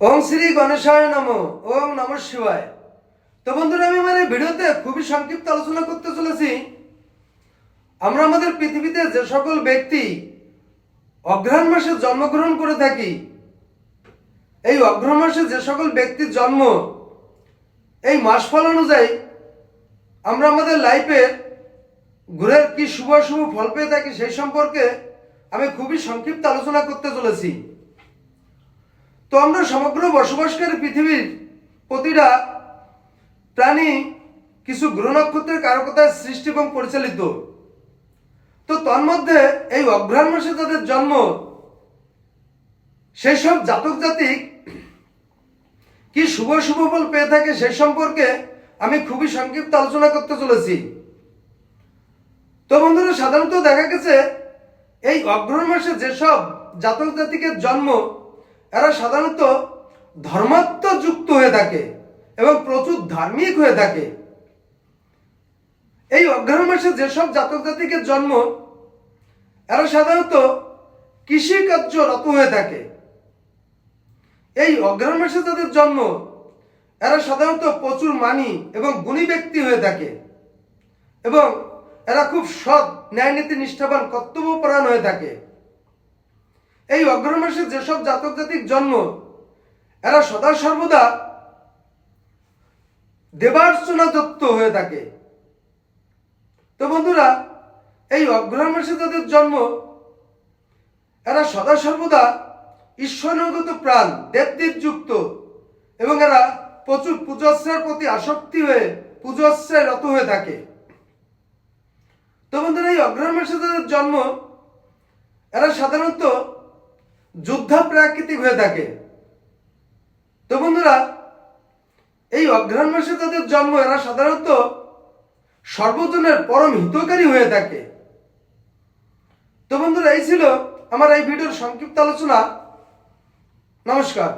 ওম শ্রী গণেশায় নম, ওম নম শিবায়। তো বন্ধুরা, আমি আমার এই ভিডিওতে খুবই সংক্ষিপ্ত আলোচনা করতে চলেছি। আমরা আমাদের পৃথিবীতে যে সকল ব্যক্তি অগ্রহণ মাসে জন্মগ্রহণ করে থাকি, এই অগ্রহণ মাসে যে সকল ব্যক্তির জন্ম, এই মাসফল অনুযায়ী আমরা আমাদের লাইফের ঘুরে কি শুভ শুভ ফল পেয়ে থাকি সেই সম্পর্কে আমি খুবই সংক্ষিপ্ত আলোচনা করতে চলেছি। তো আমরা সমগ্র বসবাসকারী পৃথিবীর প্রতিটা প্রাণী কিছু গ্রহ নক্ষত্রের কারকতায় সৃষ্টি এবং পরিচালিত। তো তন্মধ্যে এই অগ্রহণ মাসে যাদের জন্ম সেই সব জাতক জাতিক কি শুভ শুভ ফল পেয়ে থাকে সে সম্পর্কে আমি খুবই সংক্ষিপ্ত আলোচনা করতে চলেছি। তো বন্ধুরা, সাধারণত দেখা গেছে, এই অগ্রহণ মাসে যেসব জাতক জাতিকের জন্ম এরা সাধারণত ধর্মাত্ম যুক্ত হয়ে থাকে এবং প্রচুর ধার্মিক হয়ে থাকে। এই অগ্রহণ মাসে যেসব জাতক জাতিকের জন্ম, এরা সাধারণত কৃষিকার্য রত হয়ে থাকে। এই অগ্রহণ মাসে যাদের জন্ম, এরা সাধারণত প্রচুর মানি এবং গুণী ব্যক্তি হয়ে থাকে এবং এরা খুব সৎ, ন্যায়নীতি নিষ্ঠাবান কর্তব্যপরায়ণ হয়ে থাকে। এই অগ্রহণ মাসে যেসব জাতক জাতিক জন্ম, এরা সদা সর্বদা দেবার্চনা দত্ত হয়ে থাকে। তো বন্ধুরা, এই অগ্রহণ মাসে যাদের জন্ম, এরা সদা সর্বদা ঈশ্বরগত প্রাণ দেবদেব যুক্ত এবং এরা প্রচুর পূজাশ্রয়ের প্রতি আসক্তি হয়ে পূজাশ্রয় রত হয়ে থাকে। তো বন্ধুরা, এই অগ্রহণ মাসে যাদের জন্ম, এরা সাধারণত যোদ্ধা প্রাকৃতিক হয়ে থাকে। তো বন্ধুরা, এই অগ্রহণ মাসে তাদের জন্ম এরা সাধারণত সর্বজনের পরম হিতকারী হয়ে থাকে। তো বন্ধুরা, এই ছিল আমার এই ভিডিওর সংক্ষিপ্ত আলোচনা। নমস্কার।